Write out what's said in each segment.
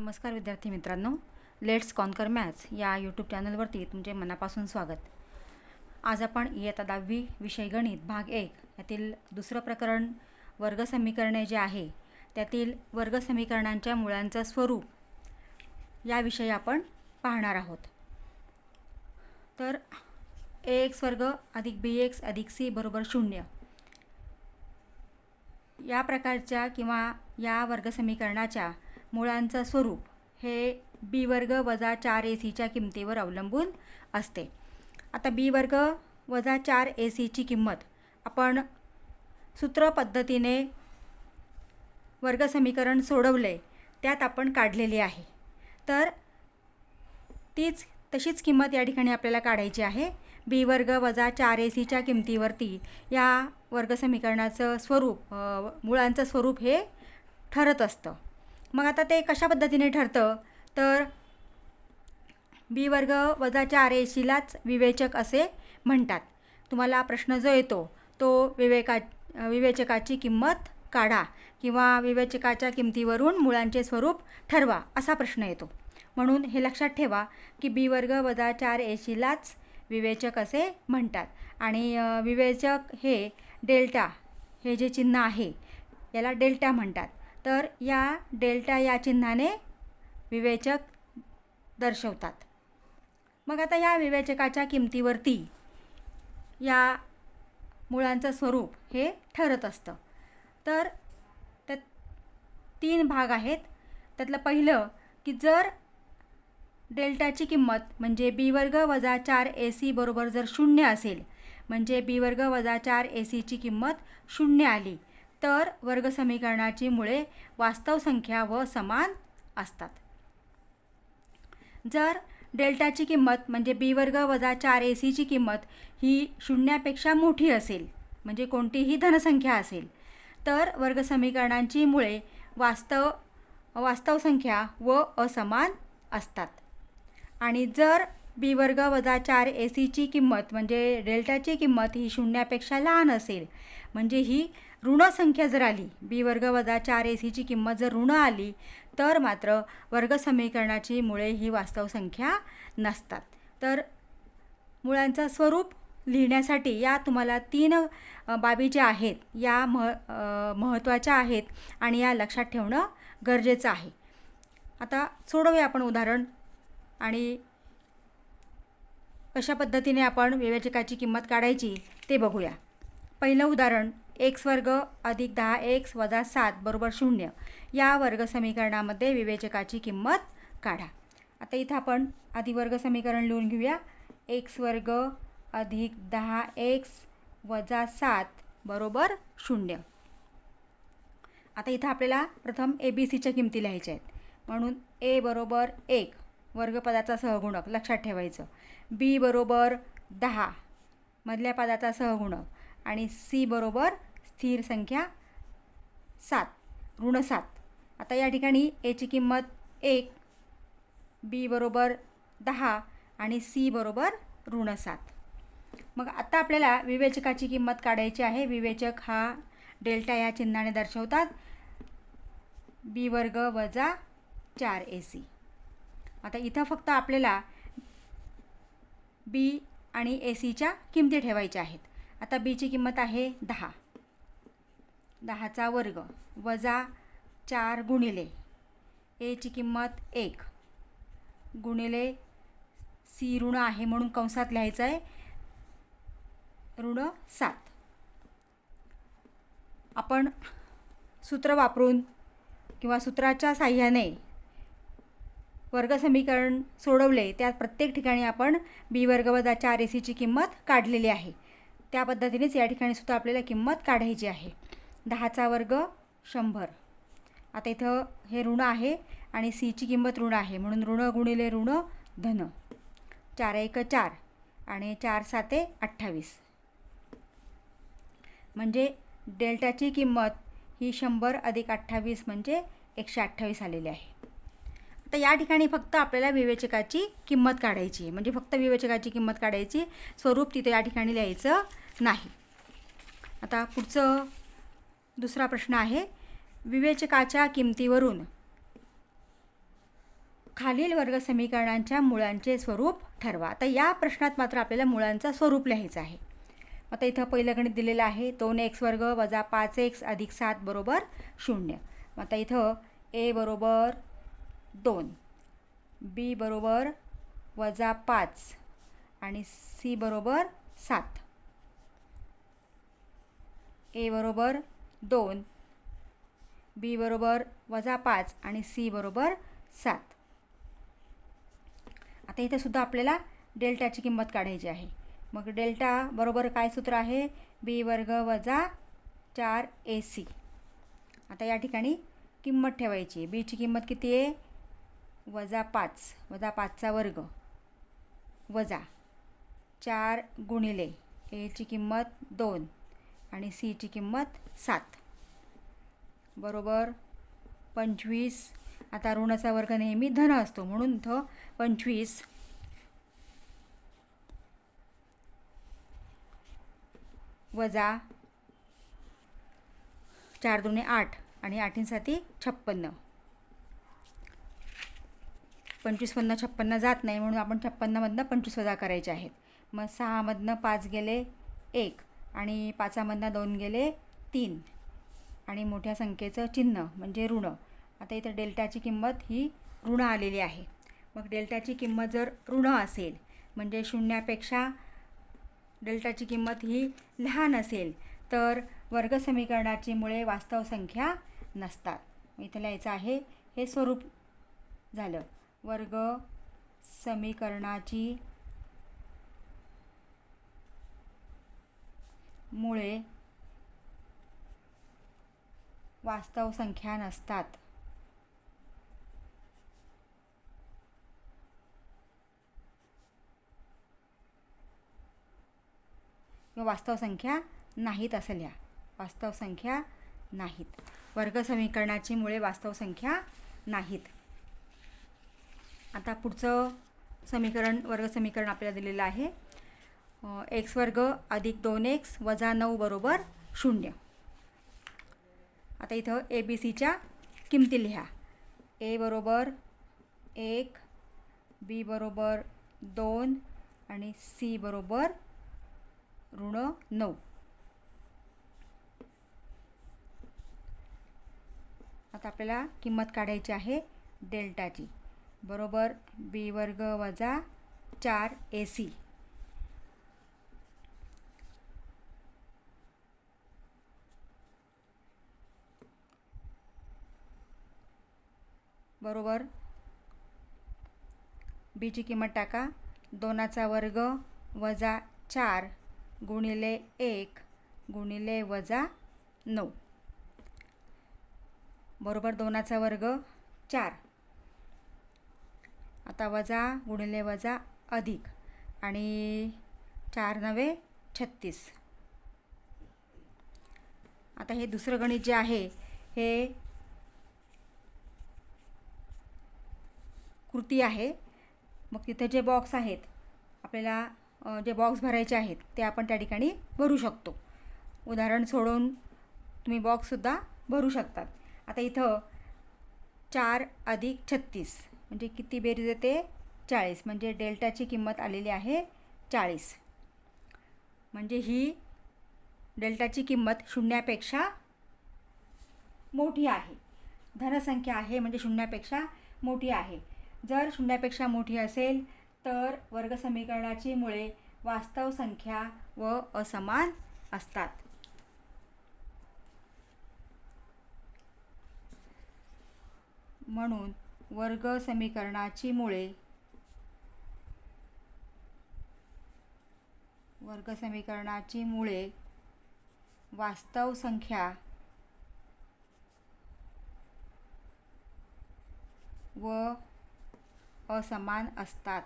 नमस्कार विद्यार्थी मित्रांनो लेट्स कॉन्कर मॅथ्स या यूट्यूब चॅनलवरती तुमचे मनापासून स्वागत. आज आपण इयत्ता दहावी विषय गणित भाग एक यातील दुसरं प्रकरण वर्ग समीकरणे जे आहे त्यातील वर्ग समीकरणांच्या मुळांचं स्वरूप याविषयी आपण पाहणार आहोत. तर ए एक्स वर्ग अधिक बी एक्स अधिक सी बरोबर शून्य. या प्रकारच्या किंवा या वर्गसमीकरणाच्या मुळांचं स्वरूप हे बी वर्ग वजा चार ए सीच्या किमतीवर अवलंबून असते. आता बी वर्ग वजा चार ए सीची किंमत आपण सूत्र पद्धतीने वर्गसमीकरण सोडवले त्यात आपण काढलेली आहे. तर तीच तशीच किंमत या ठिकाणी आपल्याला काढायची आहे. बी वर्ग वजा चार ए सीच्या किमतीवरती या वर्गसमीकरणाचं स्वरूप मुळांचं स्वरूप हे ठरत असतं. मग आता ते कशा पद्धतीने ठरतं? तर बी वर्ग वजा चार ए सीलाच विवेचक असे म्हणतात. तुम्हाला प्रश्न जो येतो तो विवेका विवेचकाची किंमत काढा किंवा विवेचकाच्या किमतीवरून मुळांचे स्वरूप ठरवा असा प्रश्न येतो. म्हणून हे लक्षात ठेवा की बी वर्ग वजा चार ए सीलाच विवेचक असे म्हणतात. आणि विवेचक हे डेल्टा हे जे चिन्ह आहे याला डेल्टा म्हणतात. तर या डेल्टा या चिन्हाने विवेचक दर्शवतात. मग आता या विवेचकाच्या किमतीवरती या मुळांचं स्वरूप हे ठरत असतं. तर त्यात तीन भाग आहेत. त्यातलं पहिलं की जर डेल्टाची किंमत म्हणजे बी वर्ग वजा चार ए सी बरोबर जर शून्य असेल म्हणजे बी वर्ग वजा चार ए सीची किंमत शून्य आली तर वर्गसमीकरणाची मुळे वास्तव संख्या व समान असतात. जर डेल्टाची किंमत म्हणजे बी वर्ग वजा चार ए सीची किंमत ही शून्यापेक्षा मोठी असेल म्हणजे कोणतीही धनसंख्या असेल तर वर्गसमीकरणांची मुळे वास्तव वास्तव संख्या व असमान असतात. आणि जर बी वर्ग वजा चार ए सीची किंमत म्हणजे डेल्टाची किंमत ही शून्यापेक्षा लहान असेल. म्हणजे ही ऋण संख्या जर आली बी वर्ग वजा चार ए सीची किंमत जर ऋण आली तर मात्र वर्गसमीकरणाची मुळे ही वास्तव संख्या नसतात. तर मुळांचं स्वरूप लिहिण्यासाठी या तुम्हाला तीन बाबी ज्या आहेत या मह महत्त्वाच्या आहेत आणि या लक्षात ठेवणं गरजेचं आहे. आता सोडवूया आपण उदाहरण आणि कशा पद्धतीने आपण विवेचकाची किंमत काढायची ते बघूया. पहिलं उदाहरण एक्स वर्ग अधिक दहा एक्स वजा सात बरोबर शून्य. या वर्ग समीकरणामध्ये विवेचकाची किंमत काढा. आता इथं आपण आधी वर्ग समीकरण लिहून घेऊया. एक्स वर्ग अधिक दहा एक्स वजा सात बरोबर शून्य. आता इथं आपल्याला प्रथम ए बी सीच्या किमती लिहायच्या आहेत. म्हणून ए बरोबर एक. वर्गपदाचा सहगुणक लक्षात ठेवायचं. बी बरोबर दहा मधल्या पदाचा सहगुणक आणि सी बरोबर स्थिर संख्या सात ऋण सात. आता या ठिकाणी एची किंमत एक बी बरोबर दहा आणि सी बरोबर ऋण सात. मग आता आपल्याला विवेचकाची किंमत काढायची आहे. विवेचक हा डेल्टा या चिन्हाने दर्शवतात. बी वर्ग वजा चार ए सी आता इथं फक्त आपल्याला बी आणि ए सीच्या किमती ठेवायच्या आहेत. आता बीची किंमत आहे दहा. दहाचा वर्ग वजा चार गुणिले एची किंमत एक. गुणिले सी ऋण आहे म्हणून कंसात लिहायचं आहे. ऋण सात. आपण सूत्र वापरून किंवा सूत्राच्या साह्याने वर्गसमीकरण सोडवले त्यात प्रत्येक ठिकाणी आपण बी वर्ग वजा चार ए सीची किंमत काढलेली आहे. त्या पद्धतीनेच या ठिकाणी सुद्धा आपल्याला किंमत काढायची आहे. दहाचा वर्ग शंभर. आता इथं हे ऋण आहे आणि सीची किंमत ऋण आहे म्हणून ऋण गुणिले ऋण धन. चार एक चार आणि चार साते अठ्ठावीस. म्हणजे डेल्टाची किंमत ही शंभर अधिक अठ्ठावीस म्हणजे एकशे अठ्ठावीस आलेली आहे. तर या ठिकाणी फक्त आपल्याला विवेचकाची किंमत काढायची आहे. म्हणजे फक्त विवेचकाची किंमत काढायची स्वरूप तिथे या ठिकाणी लिहायचं नाही. आता पुढचं दुसरा प्रश्न आहे. विवेचकाच्या किमतीवरून खालील वर्ग समीकरणांच्या मुळांचे स्वरूप ठरवा. आता या प्रश्नात मात्र आपल्याला मुळांचं स्वरूप लिहायचं आहे. आता इथं पहिलं गणित दिलेलं आहे. दोन एक्स वर्ग वजा पाच एक्स अधिक सात बरोबर शून्य. मग आता इथं ए बरोबर दोन. बी बरोबर वजा पाच आणि सी बरोबर सात. ए बरोबर दोन. बी बरोबर वजा पाच आणि सी बरोबर सात. आता इथे सुद्धा आपल्याला डेल्टाची किंमत काढायची आहे. मग डेल्टा बरोबर काय सूत्र आहे? बी वर्ग वजा चार ए सी. आता या ठिकाणी किंमत ठेवायची बीची किंमत किती आहे? वजा पाच वजा पाचचा वर्ग. वजा चार गुणिले एची किंमत दोन आणि सीची किंमत सात. बरोबर? पंचवीस. आता ऋणाचा वर्ग नेहमी धन असतो म्हणून इथं पंचवीस. वजा चार दुने आठ आणि आठींसाठी छप्पन्न. पंचवीसमधनं छप्पन्न जात नाही म्हणून आपण छप्पन्नमधनं पंचवीस वजा करायचे आहेत. मग सहामधनं पाच गेले एक आणि पाचामधनं दोन गेले तीन. आणि मोठ्या संख्येचं चिन्ह म्हणजे ऋण. आता इथं डेल्टाची किंमत ही ऋण आलेली आहे. मग डेल्टाची किंमत जर ऋण असेल म्हणजे शून्यापेक्षा डेल्टाची किंमत ही लहान असेल तर वर्ग समीकरणाची मुळे वास्तव संख्या नसतात. इथं लिहायचं आहे हे स्वरूप झालं. वर्ग समीकरणाची मुळे वास्तव संख्या नसतात. वास्तव संख्या नाहीत असल्या. वास्तव संख्या नाहीत. वर्ग समीकरणाची मुळे वास्तव संख्या नाहीत. आता पुढचं समीकरण वर्ग समीकरण आपल्याला दिलेलं आहे. एक्स वर्ग अधिक दोन एक्स वजा नऊ बरोबर शून्य. आता इथं ए बी सीच्या किमती लिहा. ए बरोबर एक बी बरोबर दोन आणि सी बरोबर ऋण नऊ. आता आपल्याला किंमत काढायची आहे डेल्टाची. बरोबर? बी वर्ग वजा चार ए सी बरोबर? बीची किंमत टाका. दोनाचा वर्ग वजा चार गुणिले एक गुणिले वजा नऊ. बरोबर? दोनाचा वर्ग चार. आता वजा गुणिले वजा अधिक. आणि चार नवे छत्तीस. आता हे दुसरं गणित जे आहे हे कृती आहे. मग तिथे जे बॉक्स आहेत आपल्याला जे बॉक्स भरायचे आहेत ते आपण त्या ठिकाणी भरू शकतो. उदाहरण सोडून तुम्ही बॉक्ससुद्धा भरू शकतात. आता इथं चार अधिक छत्तीस. म्हणजे किती बेरीज येते चाळीस. म्हणजे डेल्टाची किंमत आलेली आहे चाळीस. म्हणजे ही डेल्टाची किंमत शून्यापेक्षा मोठी आहे. धनसंख्या आहे म्हणजे शून्यापेक्षा मोठी आहे. जर शून्यापेक्षा मोठी असेल तर वर्ग समीकरणाची मुळे वास्तव संख्या व असमान असतात. म्हणून वर्ग समीकरणाची मुळे. वर्ग समीकरणाची मुळे वास्तव संख्या. व असमान असतात.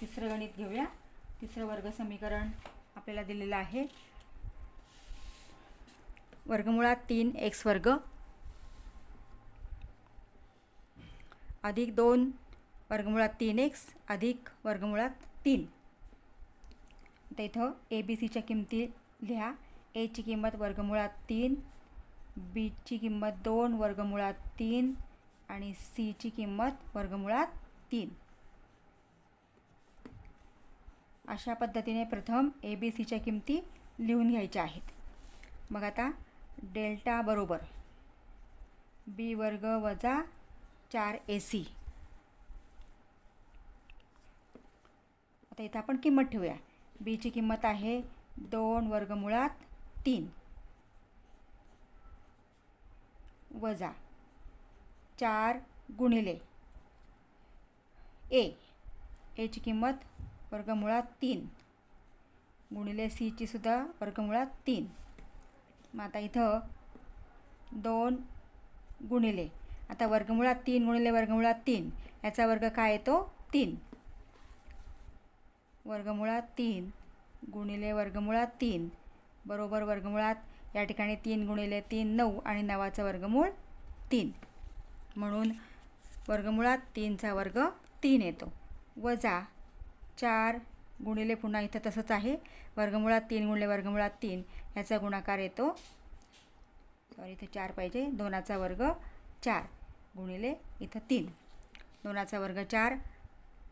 तिसरं गणित घेऊया. तिसरं वर्ग समीकरण आपल्याला दिलेलं आहे. वर्गमुळात तीन एक्स वर्ग. अधिक दोन वर्गमुळात तीन एक्स अधिक वर्गमुळात तीन. आता इथं ए बी सीच्या किमती लिहा. एची किंमत वर्गमुळात तीन बीची किंमत दोन वर्गमुळात तीन आणि सीची किंमत वर्गमुळात तीन. अशा पद्धतीने प्रथम ए बी सीच्या किमती लिहून घ्यायच्या आहेत. मग आता डेल्टा बरोबर बी वर्ग वजा चार ए सी आता इथं आपण किंमत ठेवूया. बीची किंमत आहे दोन वर्गमुळात तीन. वजा चार गुणिले ए एची किंमत वर्गमुळात तीन. गुणिले सीची सुद्धा वर्गमुळात तीन. मग आता इथं दोन गुणिले. आता वर्गमुळात तीन गुणिले वर्गमुळात तीन. याचा वर्ग काय येतो? तीन. वर्गमुळात तीन गुणिले वर्गमुळात तीन. बरोबर वर्गमुळात या ठिकाणी तीन गुणिले तीन नऊ आणि नवाचं वर्गमूळ तीन. म्हणून वर्गमुळात तीनचा वर्ग तीन येतो. वजा चार गुणिले पुन्हा इथं तसंच आहे. वर्गमुळात तीन गुणिले वर्गमुळात तीन. याचा गुणाकार येतो. सॉरी इथं चार पाहिजे. दोनाचा वर्ग चार गुणिले इथं तीन. दोनाचा वर्ग चार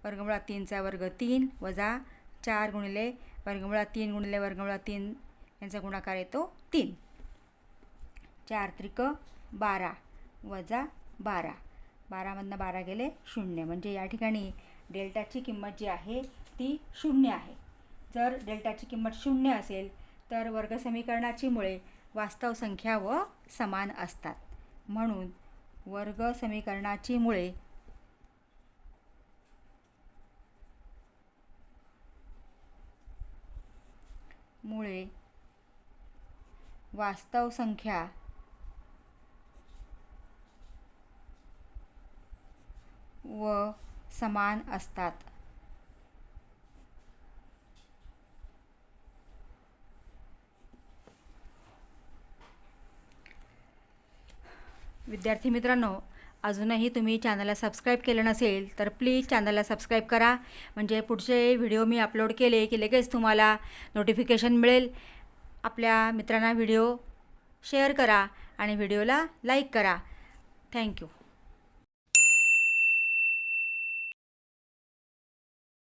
वर्गमुळात तीनचा वर्ग तीन वजा चार गुणिले वर्गमुळात तीन गुणिले वर्गमुळात तीन यांचा गुणाकार येतो तीन. चार त्रिक बारा वजा बारा. बारामधनं बारा गेले शून्य. म्हणजे या ठिकाणी डेल्टाची किंमत जी आहे ती शून्य आहे. जर डेल्टाची किंमत शून्य असेल तर वर्गसमीकरणाची मुळे वास्तव संख्या व समान असतात. म्हणून वर्ग समीकरणाची मुळे मुळे वास्तव संख्या व समान असतात. विद्यार्थी मित्रांनो अजूनही तुम्ही चॅनलला सबस्क्राईब केलं नसेल तर प्लीज चॅनलला सबस्क्राईब करा. म्हणजे पुढचे व्हिडिओ मी अपलोड केले की लगेच तुम्हाला नोटिफिकेशन मिळेल. आपल्या मित्रांना व्हिडिओ शेअर करा आणि व्हिडिओला लाईक करा. थँक्यू.